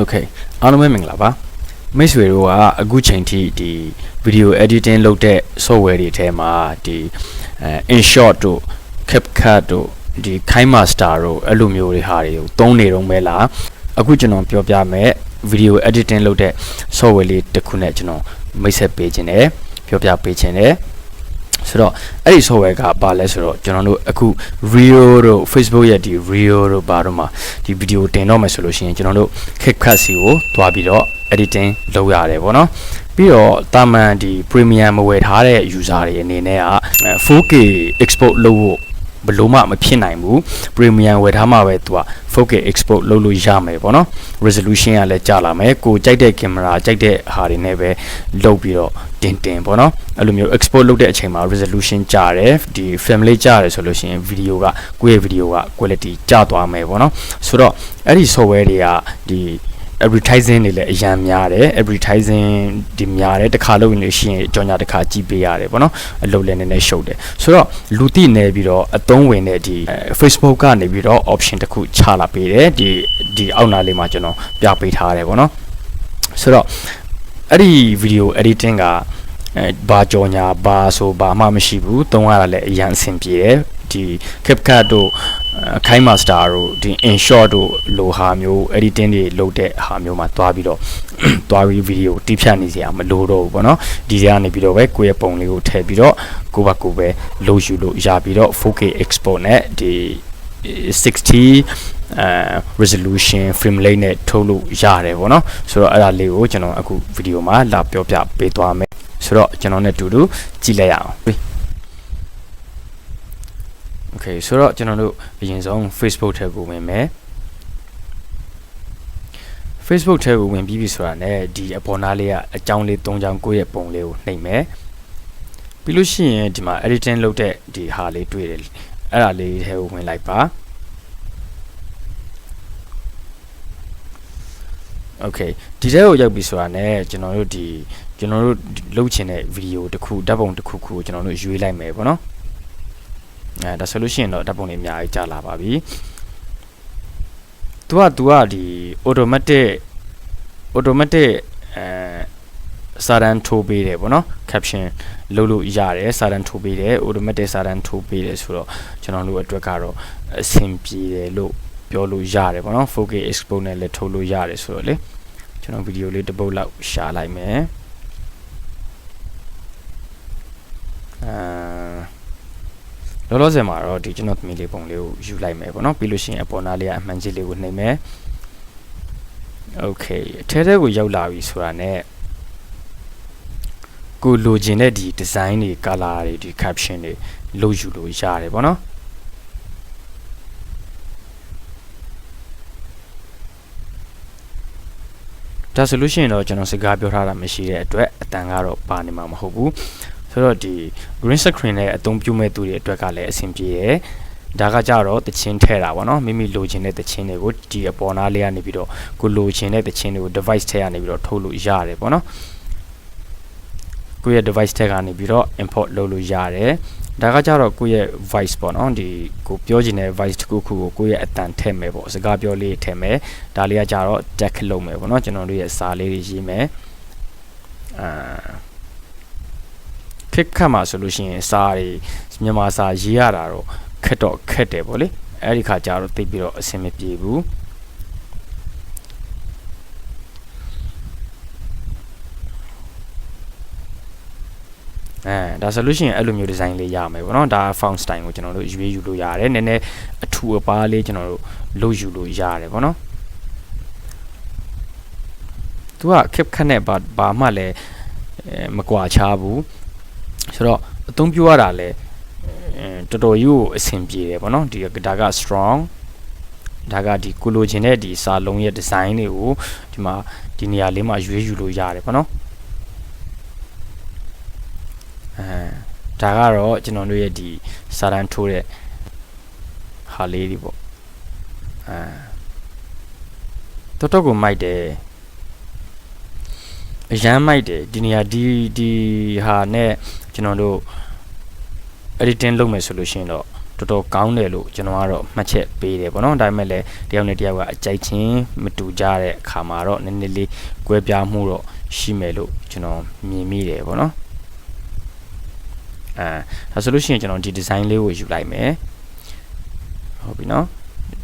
Okay အားလုံးပဲမင်္ဂလာပါမိတ်ဆွေတို့ကအခုချိန်ထိဒီ video editing လုပ်တဲ့ software တွေထဲမှာဒီအဲ InShot တို့ CapCut တို့ဒီ KineMaster တို့အဲ့လိုမျိုးတွေဟာတွေကိုသုံးနေတော့မဲလားအခုကျွန်တော်ပြောပြမယ် video editing လုပ်တဲ့ software လေးတစ်ခုနဲ့ကျွန်တော်မိတ်ဆက်ပေးခြင်းတယ်ပြောပြပေးခြင်းတယ် ဆိုတော့အဲ့ဒီ software ကဘာလဲဆိုတော့ကျွန်တော်တို့အခု Reel တို့ Facebook ရဲ့ဒီ Reel တို့ဘာတို့မှာဒီ video တင်တော့မယ်ဆိုလို့ရှိရင်ကျွန်တော်တို့ CapCut စီကိုတွားပြီးတော့ editing လုပ်ရတယ်ပေါ့နော်ပြီးတော့တာမန်ဒီ premium မဝယ်ထားတဲ့ user တွေအနေနဲ့က 4K export လုပ်ဖို့ ဘလို့မှမဖြစ်နိုင်ဘူး premium ဝယ်ထားမှပဲသူက 4K export လုပ်လို့ရမယ်ပေါ့နော် resolution ကလည်းကြာလာမယ်ကိုကြိုက်တဲ့ camera ကြိုက်တဲ့ဟာတွေနဲ့ပဲလုပ်ပြီးတော့တင်တင်ပေါ့နော်အဲ့လိုမျိုး export လုပ်တဲ့အချိန်မှာ resolution ကြာတယ်ဒီ frame rate ကြာတယ်ဆိုလို့ရှိရင် video ကကိုယ့်ရဲ့ video က quality ကျသွားမယ်ပေါ့နော်ဆိုတော့အဲ့ဒီ software တွေကဒီ advertising တွေလည်းအများများတယ် advertising ဒီများတယ်တစ်ခါလုပ်ရင်လည်းရှိရင်ကြော်ညာတစ်ခါကြည့်ပေးရတယ်ပေါ့နော်အလုပ်လည်းနည်းနည်းရှုပ်တယ်ဆိုတော့လူသိနေပြီးတော့အသုံးဝင်တဲ့ဒီ Facebook ကနေပြီးတော့ option တစ်ခုချလာပေးတယ်ဒီဒီအောက်နာလေးမှာကျွန်တော်ပြပေးထားတယ်ပေါ့နော်ဆိုတော့အဲ့ဒီ video editing ကအဲဘာကြော်ညာဘာဆိုဘာမှမရှိဘူးသုံးရတာလည်းအရင်အဆင်ပြေတယ်ဒီ CapCut တို့ ခိုင်း master တို့ဒီ InShot တို့လိုဟာမျိုး editing တွေလုပ်တဲ့ဟာမျိုးမှာတွားပြီးတော့တွားပြီး video တိဖြတ်နေစရာမလိုတော့ဘူးပေါ့နော်ဒီထဲကနေပြီးတော့ပဲကိုယ့်ရဲ့ပုံလေးကိုထည့်ပြီးတော့ကိုယ့်ဘက်ကိုယ်ပဲလိုယူလို့ရပြီးတော့ 4K export နဲ့ဒီ60အဲ resolution frame rate နဲ့ထုတ်လို့ရတယ်ပေါ့နော်ဆိုတော့အဲ့ဒါလေးကိုကျွန်တော်အခု video မှာလာပြောပြပေးသွားမယ်ဆိုတော့ကျွန်တော်နဲ့အတူတူကြည့်လိုက်ရအောင် Okay ဆိုတော့ကျွန်တော်တို့အရင်ဆုံး Facebook ထဲကိုဝင်မယ် Facebook ထဲကိုဝင်ပြီးပြီဆိုတာ ਨੇ ဒီအပေါ်နားလေးကအကြောင်းလေး၃ကြောင်းကိုယ့်ရဲ့ပုံလေးကိုနှိပ်မယ်ပြီးလို့ရှိရင်ဒီမှာ editing လုပ်တဲ့ဒီဟာလေးတွေ့တယ်အဲ့ဒါလေးထဲကိုဝင်လိုက်ပါ Okay ဒီထဲကိုရောက်ပြီဆိုတာ ਨੇ ကျွန်တော်တို့ဒီကျွန်တော်တို့လုပ်ချင်တဲ့ဗီဒီယိုတစ်ခုဓာတ်ပုံတစ်ခုခုကိုကျွန်တော်တို့ရွေးလိုက်မယ်ပေါ့နော် အဲဒါဆိုလို့ရှိရင်တော့ဓာတ်ပုံတွေအများကြီးကြာလာပါပြီ။ तू က तू ကဒီ automatic automatic အဲစာရန်ထိုးပေးတယ်ပေါ့နော် caption လုပ်လို့ရတယ်စာရန်ထိုးပေးတယ် automatic စာရန်ထိုးပေးတယ်ဆိုတော့ကျွန်တော်တို့အတွက်ကတော့အဆင်ပြေတယ်လို့ပြောလို့ရတယ်ပေါ့နော် 4K export နဲ့လည်းထုတ်လို့ရတယ်ဆိုတော့လေကျွန်တော်ဗီဒီယိုလေးတစ်ပုတ်လောက်ရှာလိုက်မယ်အာ လောလောဆယ်မှာတော့ဒီကျွန်တော်သမီးလေးပုံလေးကိုယူလိုက်မယ်ပေါ့နော်ပြီးလို့ရှိရင်အပေါ်နာလေးကအမှန်ကြီးလေးကိုနှိမ့်မယ် okay အထဲထဲကိုရောက်လာပြီဆိုတာ ਨੇ ကိုလိုချင်တဲ့ဒီ design တွေ color တွေဒီ caption တွေလိုယူလို့ရတယ်ပေါ့နော်ဒါဆိုလို့ရှိရင်တော့ကျွန်တော်စကားပြောထားတာမရှိတဲ့အတွက်အတန်ကတော့ပါနေမှာမဟုတ်ဘူး ဆိုတော့ဒီ green screen နဲ့အသုံးပြုမဲ့သူတွေအတွက်ကလည်းအဆင်ပြေတယ်ဒါကကြတော့တချင်းထဲတာပေါ့နော်မိမိလိုချင်တဲ့တချင်းတွေကိုဒီအပေါ်နားလေးကနေပြီးတော့ကိုလိုချင်တဲ့တချင်းတွေကို device ထဲကနေပြီးတော့ထုတ်လို့ရတယ်ပေါ့နော်ကိုယ့်ရဲ့ device ထဲကနေပြီးတော့ import လုပ်လို့ရတယ်ဒါကကြတော့ကိုယ့်ရဲ့ voice ပေါ့နော်ဒီကိုပြောချင်တဲ့ voice တစ်ခုခုကိုကိုယ့်ရဲ့အတန်ထည့်မယ်ပေါ့စကားပြောလေးထည့်မယ်ဒါလေးကကြတော့ text လုပ်မယ်ပေါ့နော်ကျွန်တော်တို့ရဲ့စာလေးတွေရေးမယ်အာ ခက်ခတ်မှာဆိုလို့ရှိရင်စာတွေမြန်မာစာရေးရတာတော့ခက်တော့ခက်တယ်ပေါ့လေအဲ့ဒီခါကျတော့သိပြီးတော့အဆင်မပြေဘူးအဲဒါဆိုလို့ရှိရင်အဲ့လိုမျိုးဒီဇိုင်းလေးရမယ်ပေါ့နော်ဒါ font style ကိုကျွန်တော်တို့ရွေးယူလို့ရတယ်နည်းနည်းအထူအပါးလေးကျွန်တော်တို့လုပ်ယူလို့ရတယ်ပေါ့နော်သူကခက်ခက်နဲ့ဘာဘာမှလည်းမကွာချဘူး ဆိုတော့အသုံးပြုရတာလည်းတော်တော်ကြီးကိုအဆင်ပြေတယ်ပေါ့နော်ဒီဒါက strong ဒါကဒီကိုလိုချင်တဲ့ဒီစာလုံးရဲ့ design တွေကိုဒီမှာဒီနေရာလေးမှာရွေးယူလို့ရတယ်ပေါ့နော်အဲဒါကတော့ကျွန်တော်တို့ရဲ့ဒီစာတန်းထိုးတဲ့ဟာလေးတွေပေါ့အဲတော်တော်ကိုမိုက်တယ် အရန်မိုက်တယ်ဒီနေရာဒီဒီဟာနဲ့ကျွန်တော်တို့ editing လုပ်မယ်ဆိုလို့ရှိရင်တော့တော်တော်ကောင်းတယ်လို့ကျွန်တော်ကတော့မှတ်ချက်ပေးတယ်ပေါ့နော်ဒါပေမဲ့လည်းတယောက်နဲ့တယောက်ကအကြိုက်ချင်းမတူကြတဲ့အခါမှာတော့နည်းနည်းလေးကွဲပြားမှုတော့ရှိမယ်လို့ကျွန်တော်မြင်မိတယ်ပေါ့နော်အဲဒါဆိုလို့ရှိရင်ကျွန်တော်ဒီ design လေးကိုယူလိုက်မယ်ဟုတ်ပြီနော်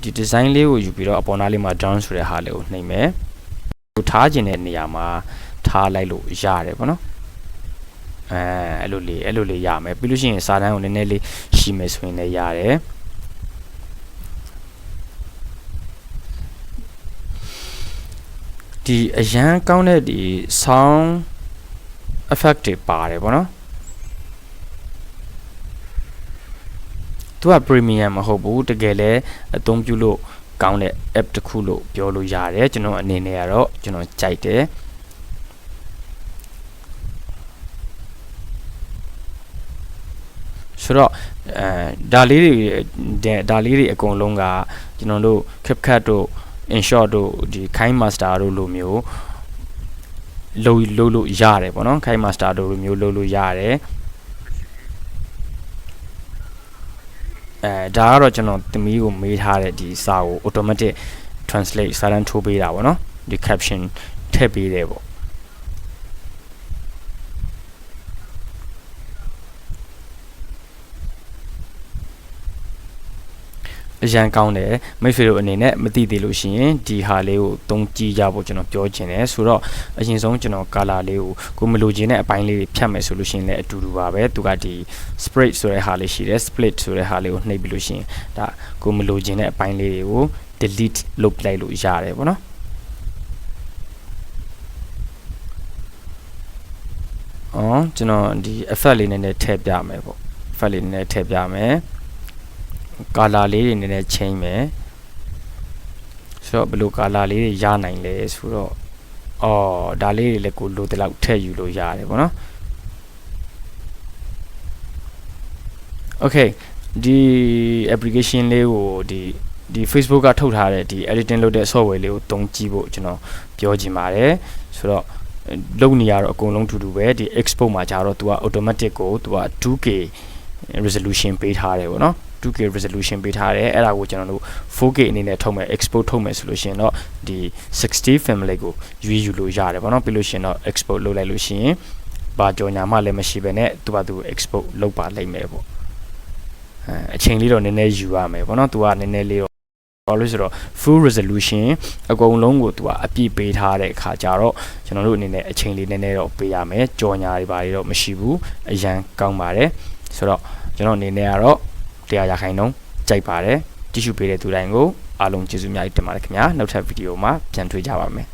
ဒီ design လေးကိုယူပြီးတော့အပေါ်နားလေးမှာ down ဆိုတဲ့ဟာလေးကိုနှိပ်မယ်ဟိုထားခြင်းတဲ့နေရာမှာ ထားလိုက်လို့ရတယ်ပေါ့နော်အဲအဲ့လိုလေးအဲ့လိုလေးရမယ်ပြီးလို့ရှိရင်စာတန်းကိုနည်းနည်းလေးရှိမယ်ဆိုရင်လည်းရတယ်ဒီအရန်ကောင်းတဲ့ဒီ sound effect တွေပါတယ်ပေါ့နော်သူက premium မဟုတ်ဘူးတကယ်လဲအသုံးပြုလို့ကောင်းတဲ့ app တစ်ခုလို့ပြောလို့ရတယ်ကျွန်တော်အနေနဲ့ကတော့ကျွန်တော်ကြိုက်တယ် ဆိုတော့အဲဒါလေးတွေဒါလေးတွေအကုန်လုံးကကျွန်တော်တို့ CapCut တို့ InShot တို့ဒီ Kind Master တို့လိုမျိုးလို့လို့လို့ရတယ်ပေါ့နော် Kind Master တို့လိုမျိုးလို့လို့ရတယ်အဲဒါကတော့ကျွန်တော်သမီးကိုမေးထားတဲ့ဒီစာကို automatic translate စာတန်းထိုးပေးတာပေါ့နော်ဒီ caption ထည့်ပေးတယ်ပေါ့ အရန်ကောင်းတယ်မိတ်ဆွေတို့အနေနဲ့မသိသေးလို့ရှိရင်ဒီဟာလေးကိုသုံးကြည့်ကြဖို့ကျွန်တော်ပြောချင်တယ်ဆိုတော့အရင်ဆုံးကျွန်တော် color လေးကိုကိုမလိုချင်တဲ့အပိုင်းလေးတွေဖြတ်မယ်ဆိုလို့ရှိရင်လည်းအတူတူပါပဲသူကဒီ split ဆိုတဲ့ဟာလေးရှိတယ် split ဆိုတဲ့ဟာလေးကိုနှိပ်ပြီးလို့ရှိရင်ဒါကိုမလိုချင်တဲ့အပိုင်းလေးတွေကို delete လုပ်လိုက်လို့ရတယ်ပေါ့နော်အော်ကျွန်တော်ဒီ effect လေးနည်းနည်းထည့်ပြမယ်ပေါ့ effect လေးနည်းနည်းထည့်ပြမယ် ကာလာလေးတွေနည်းနည်းချိန်မယ်ဆိုတော့ဘယ်လိုကာလာလေးတွေရနိုင်လဲဆိုတော့အော်ဒါလေးတွေလည်းကိုလိုတလောက်ထည့်ယူလို့ရတယ်ပေါ့နော် Okay ဒီ application လေးကိုဒီဒီ Facebook ကထုတ်ထားတဲ့ဒီ editing လုပ်တဲ့ software လေးကိုတုံးကြည့်ဖို့ကျွန်တော်ပြောချင်ပါတယ်ဆိုတော့လုပ်နေရတော့အကုန်လုံးတူတူပဲဒီ export မှာကြာတော့ तू က automatic ကို तू က 2K resolution ပေးထားတယ်ပေါ့နော် 2K resolution ပေးထားတယ်အဲ့ဒါကိုကျွန်တော်တို့ 4K အနေနဲ့ထုတ်မယ် export ထုတ်မယ်ဆိုလို့ရှိရင်တော့ဒီ60 film လေးကိုယူယူလို့ရတယ်ပေါ့နော်ပြီးလို့ရှိရင်တော့ export လုပ်လိုက်လို့ရှိရင်ဘာကြော်ညာမှလည်းမရှိဘဲနဲ့သူကသူ export လုပ်ပါလိမ့်မယ်ပေါ့အဲအချိန်လေးတော့နည်းနည်းယူရမယ်ပေါ့နော်သူကနည်းနည်းလေးတော့ဘာလို့ဆိုတော့ full resolution အကုန်လုံးကိုသူကအပြည့်ပေးထားတဲ့အခါကျတော့ကျွန်တော်တို့အနေနဲ့အချိန်လေးနည်းနည်းတော့ပေးရမယ်ကြော်ညာတွေဘာတွေတော့မရှိဘူးအရန်ကောင်းပါတယ်ဆိုတော့ကျွန်တော်အနေနဲ့ကတော့ တရားရခိုင်နှုန်းကြိုက်ပါတယ်ကြည့်ရှုပေးတဲ့သူတိုင်းကိုအားလုံးကျေးဇူးအများကြီးတင်ပါတယ်ခင်ဗျာနောက်ထပ်ဗီဒီယိုမှာပြန်တွေ့ကြပါမယ်